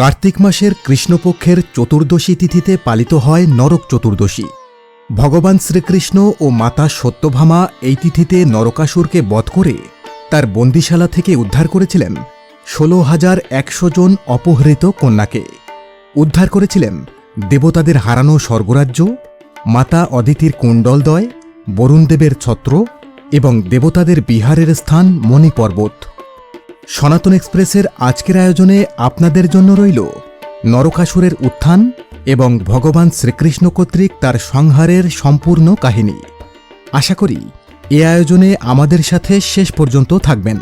কার্তিক মাসের কৃষ্ণপক্ষের চতুর্দশী তিথিতে পালিত হয় নরক চতুর্দশী। ভগবান শ্রীকৃষ্ণ ও মাতা সত্যভামা এই তিথিতে নরকাসুরকে বধ করে তার বন্দিশালা থেকে উদ্ধার করেছিলেন ষোলো হাজার একশো জন অপহৃত কন্যাকে। উদ্ধার করেছিলেন দেবতাদের হারানো স্বর্গরাজ্য, মাতা অদিতির কুণ্ডলদয়, বরুণদেবের ছত্র এবং দেবতাদের বিহারের স্থান মণিপর্বত। সনাতন এক্সপ্রেসের আজকের আয়োজনে আপনাদের জন্য রইল নরকাসুরের উত্থান এবং ভগবান শ্রীকৃষ্ণ কর্তৃক তার সংহারের সম্পূর্ণ কাহিনী। আশা করি এ আয়োজনে আমাদের সাথে শেষ পর্যন্ত থাকবেন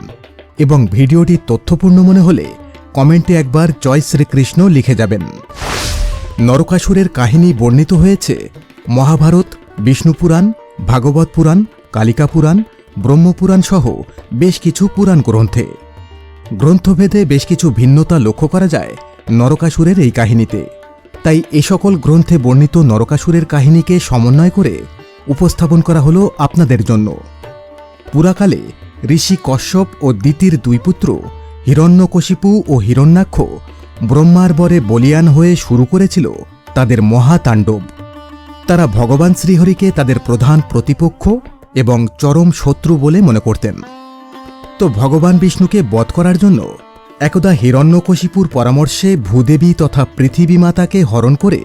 এবং ভিডিওটি তথ্যপূর্ণ মনে হলে কমেন্টে একবার জয় শ্রীকৃষ্ণ লিখে যাবেন। নরকাসুরের কাহিনী বর্ণিত হয়েছে মহাভারত বিষ্ণুপুরাণ ভাগবত পুরাণ, কালিকা পুরাণ, ব্রহ্মপুরাণ সহ বেশ কিছু পুরাণ গ্রন্থে। গ্রন্থভেদে বেশ কিছু ভিন্নতা লক্ষ্য করা যায় নরকাসুরের এই কাহিনীতে। তাই এ সকল গ্রন্থে বর্ণিত নরকাসুরের কাহিনীকে সমন্বয় করে উপস্থাপন করা হলো আপনাদের জন্য। পুরাকালে ঋষি কশ্যপ ও দিতির দুই পুত্র হিরণ্যকশিপু ও হিরণ্যাক্ষ ব্রহ্মার বরে বলিয়ান হয়ে শুরু করেছিল তাদের মহাতাণ্ডব। তারা ভগবান শ্রীহরিকে তাদের প্রধান প্রতিপক্ষ এবং চরম শত্রু বলে মনে করতেন। তো ভগবান বিষ্ণুকে বধ করার জন্য একদা হিরণ্যকশিপুর পরামর্শে ভূদেবী তথা পৃথিবী মাতাকে হরণ করে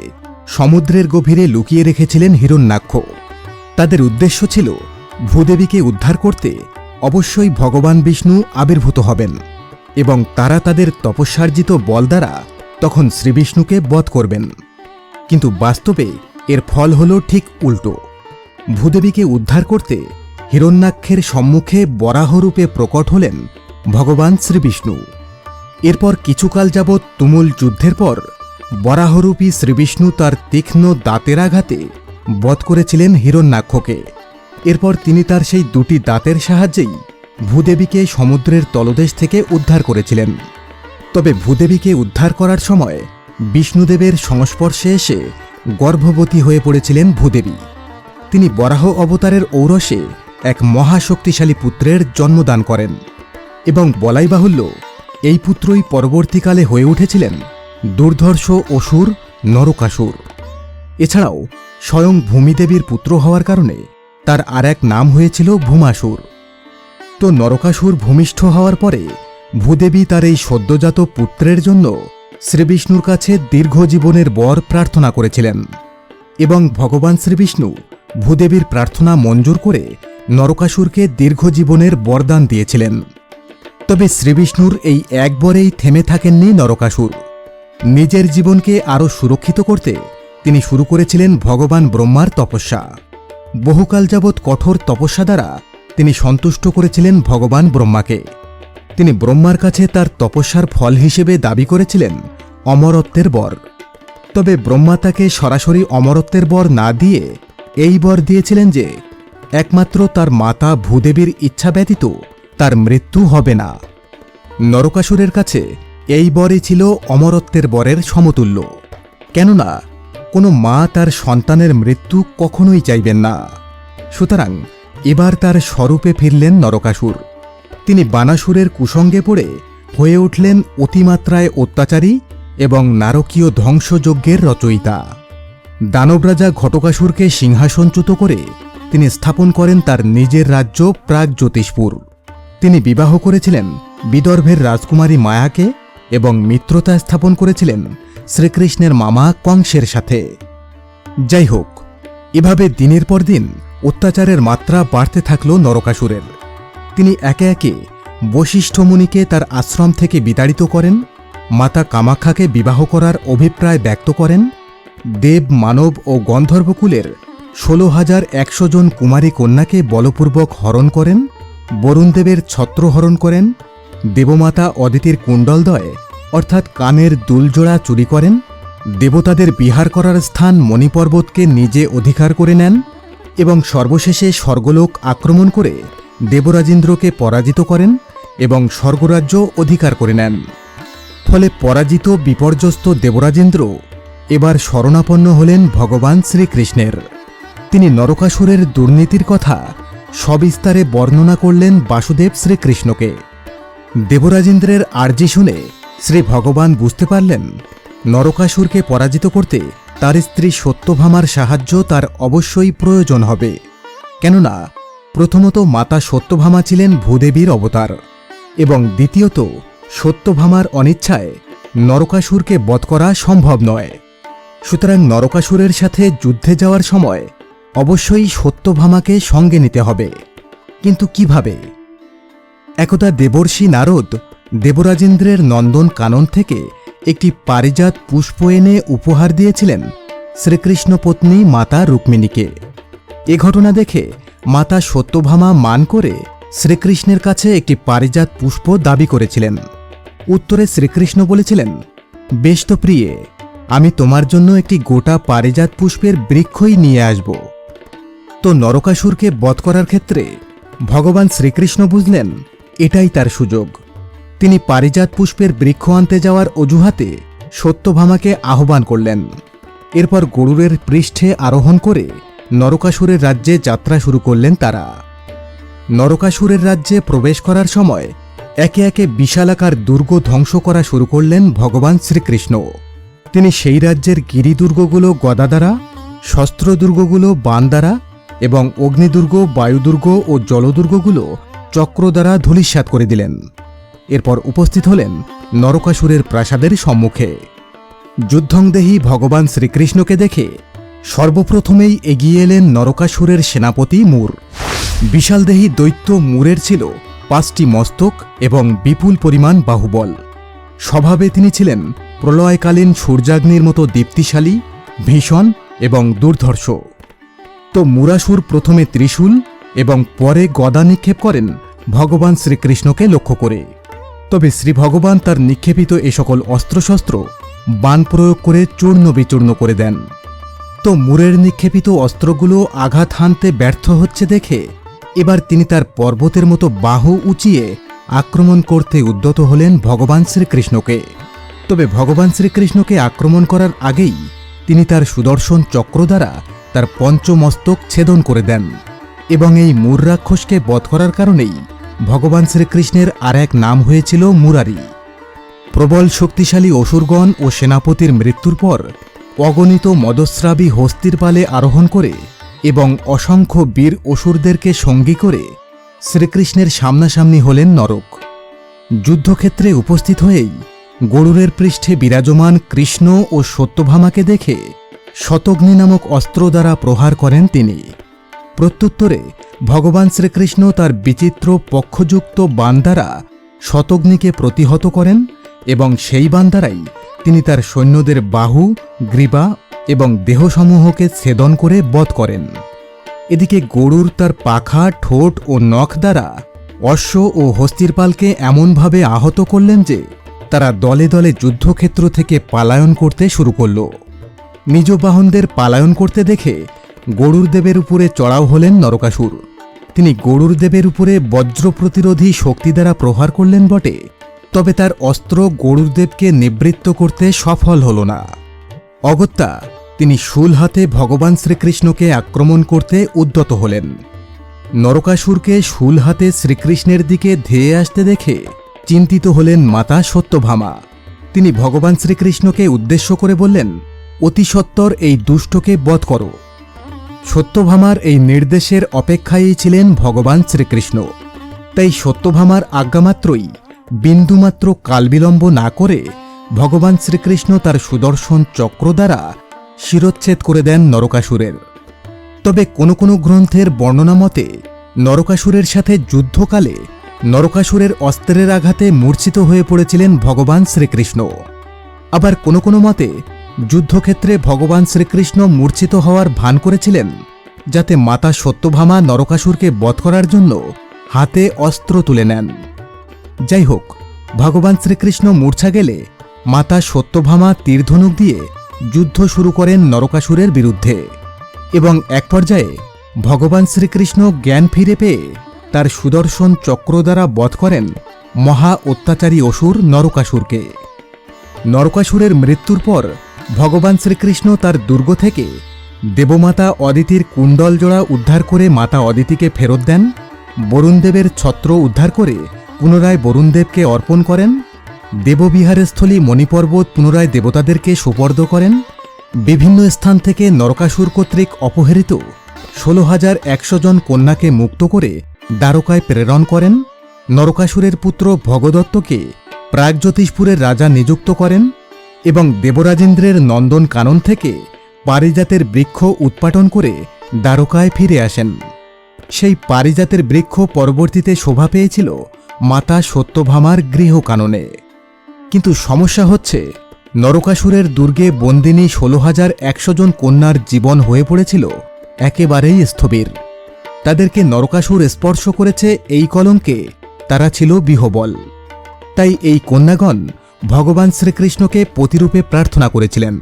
সমুদ্রের গভীরে লুকিয়ে রেখেছিলেন হিরণ্যাক্ষ। তাদের উদ্দেশ্য ছিল ভূদেবীকে উদ্ধার করতে অবশ্যই ভগবান বিষ্ণু আবির্ভূত হবেন এবং তারা তাদের তপস্যার্জিত বল দ্বারা তখন শ্রীবিষ্ণুকে বধ করবেন। কিন্তু বাস্তবে এর ফল হল ঠিক উল্টো। ভূদেবীকে উদ্ধার করতে হিরণ্যাক্ষের সম্মুখে বরাহরূপে প্রকট হলেন ভগবান শ্রীবিষ্ণু। এরপর কিছুকাল যাবৎ তুমুল যুদ্ধের পর বরাহরূপী শ্রীবিষ্ণু তার তীক্ষ্ণ দাঁতের আঘাতে বধ করেছিলেন হিরণ্যাক্ষকে। এরপর তিনি তার সেই দুটি দাঁতের সাহায্যেই ভূদেবীকে সমুদ্রের তলদেশ থেকে উদ্ধার করেছিলেন। তবে ভূদেবীকে উদ্ধার করার সময় বিষ্ণুদেবের সংস্পর্শে এসে গর্ভবতী হয়ে পড়েছিলেন ভূদেবী। তিনি বরাহ অবতারের ঔরসে এক মহাশক্তিশালী পুত্রের জন্মদান করেন এবং বলাই বাহুল্য, এই পুত্রই পরবর্তীকালে হয়ে উঠেছিলেন দুর্ধর্ষ অসুর নরকাসুর। এছাড়াও স্বয়ং ভূমিদেবীর পুত্র হওয়ার কারণে তার আর এক নাম হয়েছিল ভূমাসুর। তো নরকাসুর ভূমিষ্ঠ হওয়ার পরে ভূদেবী তার এই সদ্যজাত পুত্রের জন্য শ্রীবিষ্ণুর কাছে দীর্ঘ জীবনের বর প্রার্থনা করেছিলেন এবং ভগবান শ্রীবিষ্ণু ভূদেবীর প্রার্থনা মঞ্জুর করে নরকাসুরকে দীর্ঘ জীবনের বরদান দিয়েছিলেন। তবে শ্রীবিষ্ণুর এই এক বরেই থেমে থাকেননি নরকাসুর। নিজের জীবনকে আরও সুরক্ষিত করতে তিনি শুরু করেছিলেন ভগবান ব্রহ্মার তপস্যা। বহুকাল যাবৎ কঠোর তপস্যা দ্বারা তিনি সন্তুষ্ট করেছিলেন ভগবান ব্রহ্মাকে। তিনি ব্রহ্মার কাছে তার তপস্যার ফল হিসেবে দাবি করেছিলেন অমরত্বের বর। তবে ব্রহ্মা তাকে সরাসরি অমরত্বের বর না দিয়ে এই বর দিয়েছিলেন যে একমাত্র তার মাতা ভূদেবীর ইচ্ছা ব্যতীত তার মৃত্যু হবে না। নরকাসুরের কাছে এই বরই ছিল অমরত্বের বরের সমতুল্য। কেননা কোনো মা তার সন্তানের মৃত্যু কখনোই চাইবেন না। সুতরাং এবার তার স্বরূপে ফিরলেন নরকাসুর। তিনি বানাসুরের কুসঙ্গে পড়ে হয়ে উঠলেন অতিমাত্রায় অত্যাচারী এবং নারকীয় ধ্বংসযজ্ঞের রচয়িতা। দানবরাজা ঘটকাসুরকে সিংহাসনচ্যুত করে তিনি স্থাপন করেন তার নিজের রাজ্য প্রাগ জ্যোতিষপুর তিনি বিবাহ করেছিলেন বিদর্ভের রাজকুমারী মায়াকে এবং মিত্রতা স্থাপন করেছিলেন শ্রীকৃষ্ণের মামা কংসের সাথে। যাই হোক, এভাবে দিনের পর দিন অত্যাচারের মাত্রা বাড়তে থাকল নরকাসুরের। তিনি একে একে বশিষ্ঠ মুনিকে তার আশ্রম থেকে বিতাড়িত করেন, মাতা কামাখ্যাকে বিবাহ করার অভিপ্রায় ব্যক্ত করেন, দেব, মানব ও গন্ধর্বকুলের ষোলো হাজার একশো জন কুমারী কন্যাকে বলপূর্বক হরণ করেন, বরুণদেবের ছত্র হরণ করেন, দেবমাতা অদিতির কুণ্ডলদয়, অর্থাৎ কানের দুলজোড়া চুরি করেন, দেবতাদের বিহার করার স্থান মণিপর্বতকে নিজে অধিকার করে নেন এবং সর্বশেষে স্বর্গলোক আক্রমণ করে দেবরাজেন্দ্রকে পরাজিত করেন এবং স্বর্গরাজ্য অধিকার করে নেন। ফলে পরাজিত, বিপর্যস্ত দেবরাজেন্দ্র এবার শরণাপন্ন হলেন ভগবান শ্রীকৃষ্ণের। তিনি নরকাসুরের দুর্নীতির কথা সবিস্তারে বর্ণনা করলেন বাসুদেব শ্রীকৃষ্ণকে। দেবরাজেন্দ্রের আর্জি শুনে শ্রী ভগবান বুঝতে পারলেন, নরকাসুরকে পরাজিত করতে তার স্ত্রী সত্যভামার সাহায্য তার অবশ্যই প্রয়োজন হবে। কেননা, প্রথমত মাতা সত্যভামা ছিলেন ভূদেবীর অবতার এবং দ্বিতীয়ত সত্যভামার অনিচ্ছায় নরকাসুরকে বধ করা সম্ভব নয়। সুতরাং নরকাসুরের সাথে যুদ্ধে যাওয়ার সময় অবশ্যই সত্যভামাকে সঙ্গে নিতে হবে। কিন্তু কীভাবে? একদা দেবর্ষি নারদ দেবরাজেন্দ্রের নন্দন কানন থেকে একটি পারিজাত পুষ্প এনে উপহার দিয়েছিলেন শ্রীকৃষ্ণ পত্নী মাতা রুক্মিণীকে। এ ঘটনা দেখে মাতা সত্যভামা মান করে শ্রীকৃষ্ণের কাছে একটি পারিজাত পুষ্প দাবি করেছিলেন। উত্তরে শ্রীকৃষ্ণ বলেছিলেন, বেশ তো প্রিয়ে, আমি তোমার জন্য একটি গোটা পারিজাত পুষ্পের বৃক্ষই নিয়ে আসব। তো নরকাসুরকে বধ করার ক্ষেত্রে ভগবান শ্রীকৃষ্ণ বুঝলেন, এটাই তার সুযোগ। তিনি পারিজাত পুষ্পের বৃক্ষ আনতে যাওয়ার অজুহাতে সত্যভামাকে আহ্বান করলেন। এরপর গরুরের পৃষ্ঠে আরোহণ করে নরকাসুরের রাজ্যে যাত্রা শুরু করলেন তারা। নরকাসুরের রাজ্যে প্রবেশ করার সময় একে একে বিশালাকার দুর্গ ধ্বংস করা শুরু করলেন ভগবান শ্রীকৃষ্ণ। তিনি সেই রাজ্যের গিরিদুর্গগুলো গদা দ্বারা শস্ত্র দুর্গগুলো বান দ্বারা এবং অগ্নিদুর্গ, বায়ুদুর্গ ও জলদুর্গগুলো চক্র দ্বারা ধূলিসাৎ করে দিলেন। এরপর উপস্থিত হলেন নরকাসুরের প্রাসাদের সম্মুখে। যুদ্ধংদেহী ভগবান শ্রীকৃষ্ণকে দেখে সর্বপ্রথমেই এগিয়ে এলেন নরকাসুরের সেনাপতি মূর। বিশালদেহী দৈত্য মূরের ছিল পাঁচটি মস্তক এবং বিপুল পরিমাণ বাহুবল। স্বভাবে তিনি ছিলেন প্রলয়কালীন সূর্যাগ্নির মতো দীপ্তিশালী, ভীষণ এবং দুর্ধর্ষ। তো মুরাসুর প্রথমে ত্রিশূল এবং পরে গদা নিক্ষেপ করেন ভগবান শ্রীকৃষ্ণকে লক্ষ্য করে। তবে শ্রী ভগবান তার নিক্ষেপিত এ সকল অস্ত্রশস্ত্র বান প্রয়োগ করে চূর্ণ বিচূর্ণ করে দেন। তো মুরের নিক্ষেপিত অস্ত্রগুলো আঘাত হানতে ব্যর্থ হচ্ছে দেখে এবার তিনি তার পর্বতের মতো বাহু উঁচিয়ে আক্রমণ করতে উদ্যত হলেন ভগবান শ্রীকৃষ্ণকে। তবে ভগবান শ্রীকৃষ্ণকে আক্রমণ করার আগেই তিনি তার সুদর্শন চক্র দ্বারা তার পঞ্চমস্তক ছেদন করে দেন এবং এই মূর রাক্ষসকে বধ করার কারণেই ভগবান শ্রীকৃষ্ণের আর এক নাম হয়েছিল মুরারি। প্রবল শক্তিশালী অসুরগণ ও সেনাপতির মৃত্যুর পর অগণিত মদস্রাবী হস্তির পালে আরোহণ করে এবং অসংখ্য বীর অসুরদেরকে সঙ্গী করে শ্রীকৃষ্ণের সামনাসামনি হলেন নরক। যুদ্ধক্ষেত্রে উপস্থিত হয়েই গরুরের পৃষ্ঠে বিরাজমান কৃষ্ণ ও সত্যভামাকে দেখে শতগ্নি নামক অস্ত্র দ্বারা প্রহার করেন তিনি। প্রত্যুত্তরে ভগবান শ্রীকৃষ্ণ তার বিচিত্র পক্ষযুক্ত বান দ্বারা শতগ্নিকে প্রতিহত করেন এবং সেই বান দ্বারাই তিনি তার সৈন্যদের বাহু, গ্রীবা এবং দেহসমূহকে ছেদন করে বধ করেন। এদিকে গরুর তার পাখা, ঠোঁট ও নখ দ্বারা অশ্ব ও হস্তিরপালকে এমনভাবে আহত করলেন যে তারা দলে দলে যুদ্ধক্ষেত্র থেকে পালায়ন করতে শুরু করল। নিজ বাহনদের পালায়ন করতে দেখে গরুর দেবের উপরে চড়াও হলেন নরকাসুর। তিনি গরুর দেবের উপরে বজ্র প্রতিরোধী শক্তি দ্বারা প্রহার করলেন বটে, তবে তার অস্ত্র গরুরদেবকে নিবৃত্ত করতে সফল হল না। অগত্যা, তিনি শুল হাতে ভগবান শ্রীকৃষ্ণকে আক্রমণ করতে উদ্যত হলেন। নরকাসুরকে শুল হাতে শ্রীকৃষ্ণের দিকে ধেয়ে আসতে দেখে চিন্তিত হলেন মাতা সত্যভামা। তিনি ভগবান শ্রীকৃষ্ণকে উদ্দেশ্য করে বললেন অতি সত্বর এই দুষ্টকে বধ করো। সত্যভামার এই নির্দেশের অপেক্ষায়ই ছিলেন ভগবান শ্রীকৃষ্ণ। তাই সত্যভামার আজ্ঞামাত্রই বিন্দুমাত্র কালবিলম্ব না করে ভগবান শ্রীকৃষ্ণ তার সুদর্শন চক্র দ্বারা শিরচ্ছেদ করে দেন নরকাসুরের। তবে কোনো কোনো গ্রন্থের বর্ণনা মতে নরকাসুরের সাথে যুদ্ধকালে নরকাসুরের অস্ত্রের আঘাতে মূর্ছিত হয়ে পড়েছিলেন ভগবান শ্রীকৃষ্ণ। আবার কোনো কোনো মতে যুদ্ধক্ষেত্রে ভগবান শ্রীকৃষ্ণ মূর্ছিত হওয়ার ভান করেছিলেন, যাতে মাতা সত্যভামা নরকাসুরকে বধ করার জন্য হাতে অস্ত্র তুলে নেন। যাই হোক, ভগবান শ্রীকৃষ্ণ মূর্ছা গেলে মাতা সত্যভামা তীরধনুক দিয়ে যুদ্ধ শুরু করেন নরকাসুরের বিরুদ্ধে এবং এক পর্যায়ে ভগবান শ্রীকৃষ্ণ জ্ঞান ফিরে পেয়ে তার সুদর্শন চক্র দ্বারা বধ করেন মহা অত্যাচারী অসুর নরকাসুরকে। নরকাসুরের মৃত্যুর পর ভগবান শ্রীকৃষ্ণ তার দুর্গ থেকে দেবমাতা অদিতির কুণ্ডল জোড়া উদ্ধার করে মাতা অদিতিকে ফেরত দেন। বরুণদেবের ছত্র উদ্ধার করে পুনরায় বরুণদেবকে অর্পণ করেন। দেববিহারের স্থলী মণিপর্বত পুনরায় দেবতাদেরকে সুপর্দ করেন। বিভিন্ন স্থান থেকে নরকাসুর কর্তৃক অপহৃত ষোলো হাজার একশো জন কন্যাকে মুক্ত করে দ্বারকায় প্রেরণ করেন। নরকাসুরের পুত্র ভগদত্তকে প্রাগজ্যোতিষপুরের রাজা নিযুক্ত করেন। এবং দেবরাজেন্দ্রের নন্দন কানন থেকে পারিজাতের বৃক্ষ উৎপাটন করে দ্বারকায় ফিরে আসেন। সেই পারিজাতের বৃক্ষ পরবর্তীতে শোভা পেয়েছিল মাতা সত্যভামার গৃহকাননে। কিন্তু সমস্যা হচ্ছে, নরকাসুরের দুর্গে বন্দিনী ষোলো হাজার একশো জন কন্যার জীবন হয়ে পড়েছিল একেবারেই স্থবির। তাদেরকে নরকাসুর স্পর্শ করেছে এই কলঙ্কে, তারা ছিল বিহবল। তাই এই কন্যাগণ ভগবান শ্রীকৃষ্ণকে প্রতিরূপে প্রার্থনা করেছিলেন।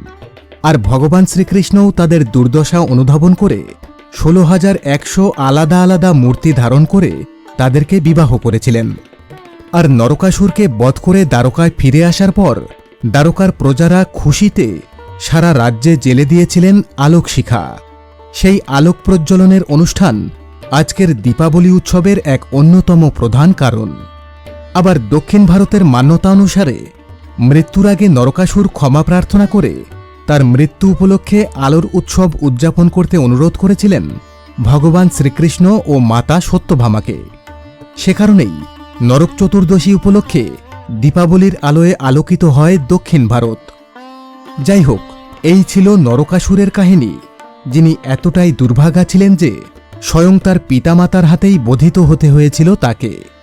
আর ভগবান শ্রীকৃষ্ণও তাদের দুর্দশা অনুধাবন করে ষোলো হাজার একশো আলাদা আলাদা মূর্তি ধারণ করে তাদেরকে বিবাহ করেছিলেন। আর নরকাসুরকে বধ করে দ্বারকায় ফিরে আসার পর দ্বারকার প্রজারা খুশিতে সারা রাজ্যে জেলে দিয়েছিলেন আলোক শিখা। সেই আলোক প্রজ্বলনের অনুষ্ঠান আজকের দীপাবলি উৎসবের এক অন্যতম প্রধান কারণ। আবার দক্ষিণ ভারতের মান্যতা অনুসারে মৃত্যুর আগে নরকাসুর ক্ষমা প্রার্থনা করে তার মৃত্যু উপলক্ষে আলোর উৎসব উদযাপন করতে অনুরোধ করেছিলেন ভগবান শ্রীকৃষ্ণ ও মাতা সত্যভামাকে। সে কারণেই নরক চতুর্দশী উপলক্ষে দীপাবলির আলোয় আলোকিত হয় দক্ষিণ ভারত। যাই হোক, এই ছিল নরকাসুরের কাহিনী, যিনি এতটাই দুর্ভাগা ছিলেন যে স্বয়ং তার পিতামাতার হাতেই বোধিত হতে হয়েছিল তাকে।